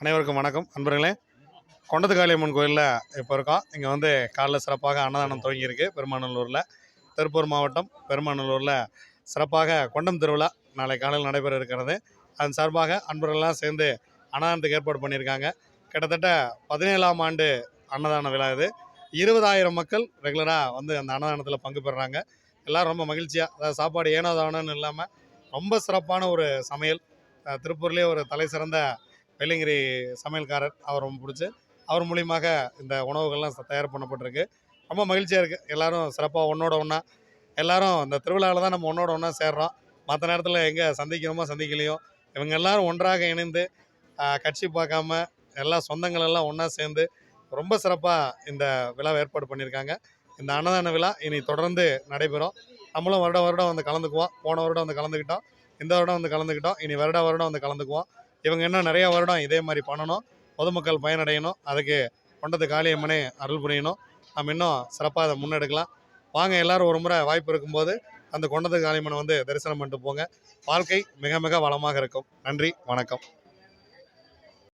அனைவருக்கும் வணக்கம். அன்பர்களே கொண்டது காளியம்மன் கோயிலில் இப்போ இருக்கோம். இங்கே வந்து காலைல சிறப்பாக அன்னதானம் துவங்கியிருக்கு பெருமாநல்லூரில். திருப்பூர் மாவட்டம் பெருமாநல்லூரில் சிறப்பாக கொண்டம் திருவிழா நாளை காலையில் நடைபெற இருக்கிறது. அதன் சார்பாக அன்பர்கள்லாம் சேர்ந்து அன்னதானத்துக்கு ஏற்பாடு பண்ணியிருக்காங்க. கிட்டத்தட்ட பதினேழாம் ஆண்டு அன்னதான விழா இது. இருபதாயிரம் மக்கள் ரெகுலராக வந்து அந்த அன்னதானத்தில் பங்கு பெறுறாங்க எல்லோரும் ரொம்ப மகிழ்ச்சியாக அதாவது சாப்பாடு ஏனோ தானோன்னு இல்லாமல் ரொம்ப சிறப்பான ஒரு சமையல். திருப்பூர்லேயே ஒரு தலை சிறந்த வெள்ளிங்கிரி சமையல்காரர் அவர் ரொம்ப பிடிச்சி அவர் மூலியமாக இந்த உணவுகள்லாம் ச- தயார் பண்ணப்பட்டிருக்கு. ரொம்ப மகிழ்ச்சியாக இருக்குது எல்லாரும் சிறப்பாக ஒன்றோட ஒன்றா எல்லோரும் இந்த திருவிழாவில் தான் நம்ம ஒன்றோட ஒன்றா சேர்றோம். மற்ற நேரத்தில் எங்கே சந்திக்கணுமோ சந்திக்கலையோ இவங்க எல்லாரும் ஒன்றாக இணைந்து கட்சி பார்க்காம எல்லா சொந்தங்கள் எல்லாம் ஒன்றா சேர்ந்து ரொம்ப சிறப்பாக இந்த விழாவை ஏற்பாடு பண்ணியிருக்காங்க. இந்த அன்னதான விழா இனி தொடர்ந்து நடைபெறும். நம்மளும் வருடம் வருடம் வந்து கலந்துக்குவோம். போன வருடம் வந்து கலந்துக்கிட்டோம். இந்த வருடம் வந்து கலந்துக்கிட்டோம். இனி வருட வருடம் வந்து கலந்துக்குவோம். இவங்க இன்னும் நிறைய வருடம் இதே மாதிரி பண்ணணும். பொதுமக்கள் பயனடையணும். அதுக்கு கொண்டது காளியம்மனே அருள் புரியணும். நம்ம இன்னும் சிறப்பாக அதை முன்னெடுக்கலாம். வாங்க எல்லாரும் ஒரு முறை வாய்ப்பு இருக்கும்போது அந்த கொண்டது காளியம்மனை வந்து தரிசனம் பண்ணிட்டு போங்க. வாழ்க்கை மிக மிக வளமாக இருக்கும். நன்றி வணக்கம்.